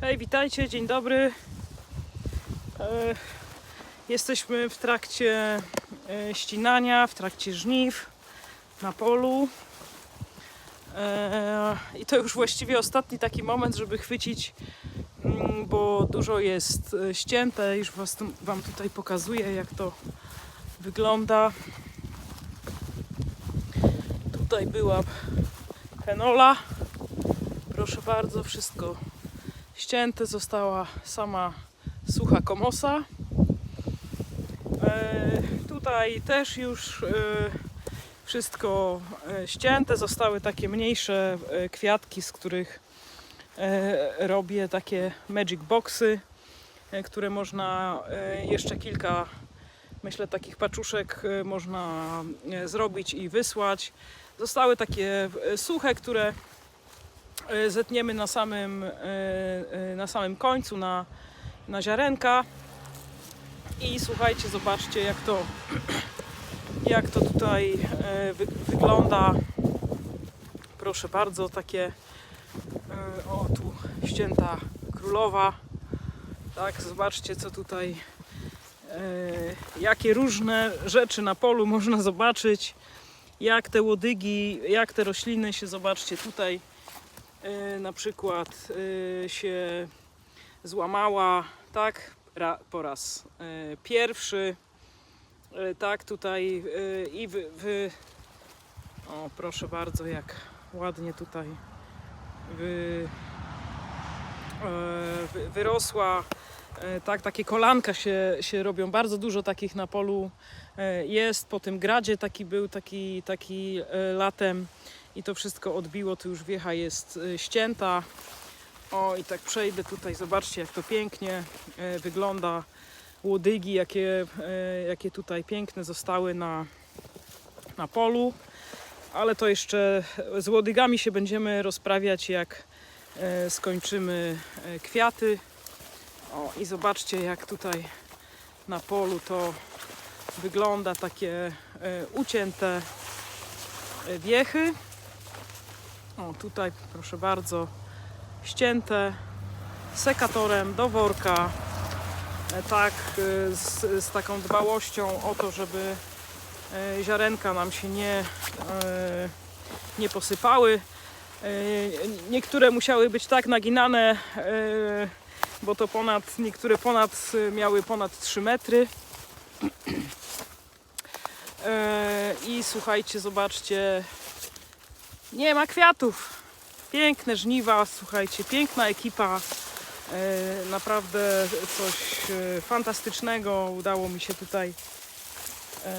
Hej, witajcie, dzień dobry. E, jesteśmy w trakcie e, ścinania, w trakcie żniw na polu. E, I to już właściwie ostatni taki moment, żeby chwycić, mm, bo dużo jest ścięte. Już was, Wam tutaj pokazuję, jak to wygląda. Tutaj była fenola. Proszę bardzo, wszystko ścięte. Została sama sucha komosa. E, tutaj też już e, wszystko e, ścięte. Zostały takie mniejsze kwiatki, z których robię takie magic boxy, które można jeszcze kilka, myślę, takich paczuszek można zrobić i wysłać. Zostały takie suche, które zetniemy na samym, e, e, na samym końcu, na, na ziarenka. I słuchajcie, zobaczcie jak to, jak to tutaj e, wy, wygląda. Proszę bardzo, takie e, o tu ścięta królowa. Tak, zobaczcie co tutaj, e, jakie różne rzeczy na polu można zobaczyć. Jak te łodygi, jak te rośliny się, zobaczcie tutaj e, na przykład e, się złamała, tak, po raz e, pierwszy, e, tak, tutaj e, i wy, wy, o proszę bardzo, jak ładnie tutaj wy, e, wy, wyrosła, e, tak, takie kolanka się, się robią, bardzo dużo takich na polu e, jest, po tym gradzie taki był, taki, taki e, latem, i to wszystko odbiło, tu już wiecha jest e, ścięta. O i tak przejdę tutaj, zobaczcie jak to pięknie e, wygląda. Łodygi, jakie, e, jakie tutaj piękne zostały na, na polu. Ale to jeszcze z łodygami się będziemy rozprawiać jak skończymy kwiaty. O i zobaczcie jak tutaj na polu to wygląda takie ucięte wiechy. Tutaj proszę bardzo, ścięte sekatorem do worka. E, Tak, e, z, z taką dbałością o to, żeby e, ziarenka nam się nie, nie posypały. Niektóre musiały być tak naginane, bo to ponad, niektóre ponad, miały ponad 3 metry. I słuchajcie, zobaczcie, nie ma kwiatów. Piękne żniwa, słuchajcie, piękna ekipa. E, naprawdę coś e, fantastycznego udało mi się tutaj e,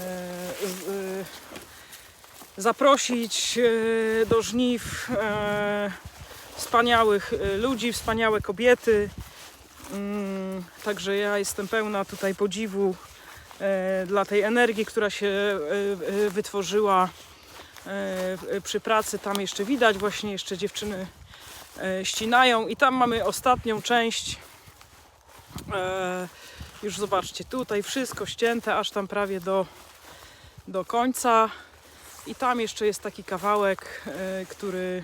zaprosić do żniw wspaniałych ludzi, wspaniałe kobiety. Mm, Także ja jestem pełna tutaj podziwu dla tej energii, która się wytworzyła przy pracy. Tam jeszcze widać właśnie jeszcze dziewczyny e, ścinają i tam mamy ostatnią część. E, Już zobaczcie, tutaj wszystko ścięte, aż tam prawie do, do końca. I tam jeszcze jest taki kawałek, e, który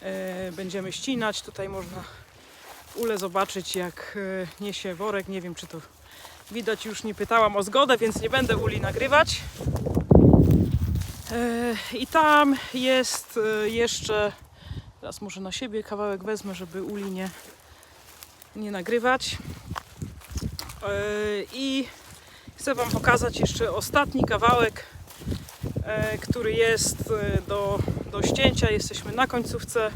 e, będziemy ścinać. Tutaj można ule zobaczyć, jak e, niesie worek. Nie wiem, czy to widać. Już nie pytałam o zgodę, więc nie będę uli nagrywać. I tam jest e, jeszcze, teraz może na siebie kawałek wezmę, żeby uli nie, nie nagrywać. E, I chcę Wam pokazać jeszcze ostatni kawałek, e, który jest do, do ścięcia. Jesteśmy na końcówce,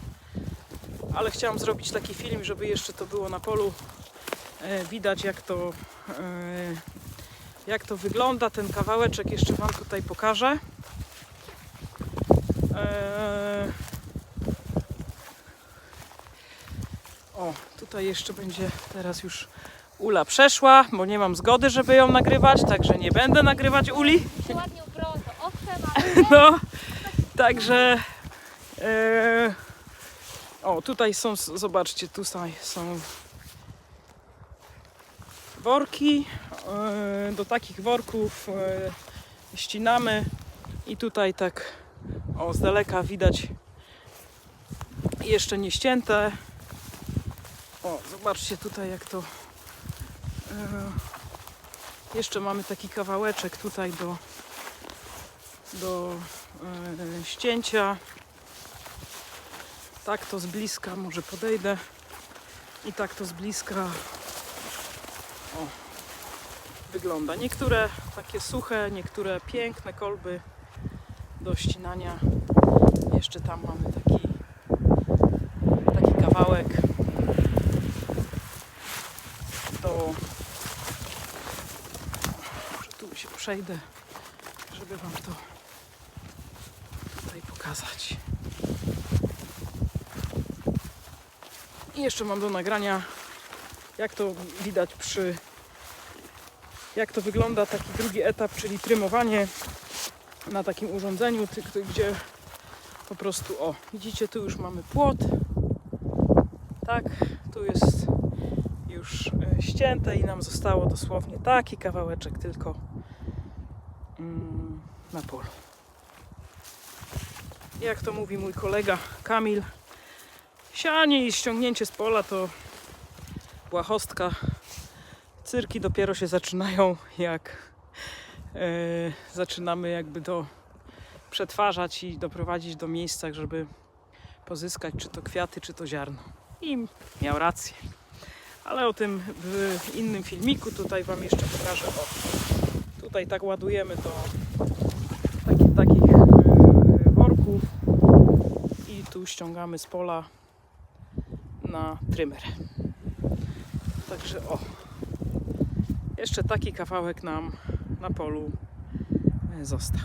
ale chciałam zrobić taki film, żeby jeszcze to było na polu widać, jak to, jak to wygląda. Ten kawałeczek jeszcze Wam tutaj pokażę. Eee, O, tutaj jeszcze będzie teraz już Ula przeszła, bo nie mam zgody, żeby ją nagrywać, także nie będę nagrywać Uli. ładnie ubrało to owce, No, także. E, o, tutaj są, zobaczcie, tutaj są worki. E, do takich worków e, ścinamy i tutaj tak o z daleka widać jeszcze nie ścięte. O, zobaczcie tutaj jak to. E, jeszcze mamy taki kawałeczek tutaj do, do e, ścięcia. Tak to z bliska, może podejdę. I tak to z bliska o, wygląda. Niektóre takie suche, niektóre piękne kolby do ścinania. Jeszcze tam mamy taki, taki kawałek do. Może tu się przejdę, żeby Wam to tutaj pokazać. I jeszcze mam do nagrania, jak to widać przy. Jak to wygląda taki drugi etap, czyli trymowanie na takim urządzeniu, gdzie po prostu, o, widzicie, tu już mamy płot. Tak, tu jest już e, ścięte i nam zostało dosłownie taki kawałeczek tylko mm, na polu. Jak to mówi mój kolega Kamil, sianie i ściągnięcie z pola to błahostka. Cyrki dopiero się zaczynają, jak e, zaczynamy jakby to przetwarzać i doprowadzić do miejsca, żeby pozyskać czy to kwiaty, czy to ziarno. I miał rację. Ale o tym w innym filmiku. Tutaj Wam jeszcze pokażę. O, tutaj tak ładujemy do taki, takich e, worków i tu ściągamy z pola na trymer. Także o, jeszcze taki kawałek nam na polu e, został.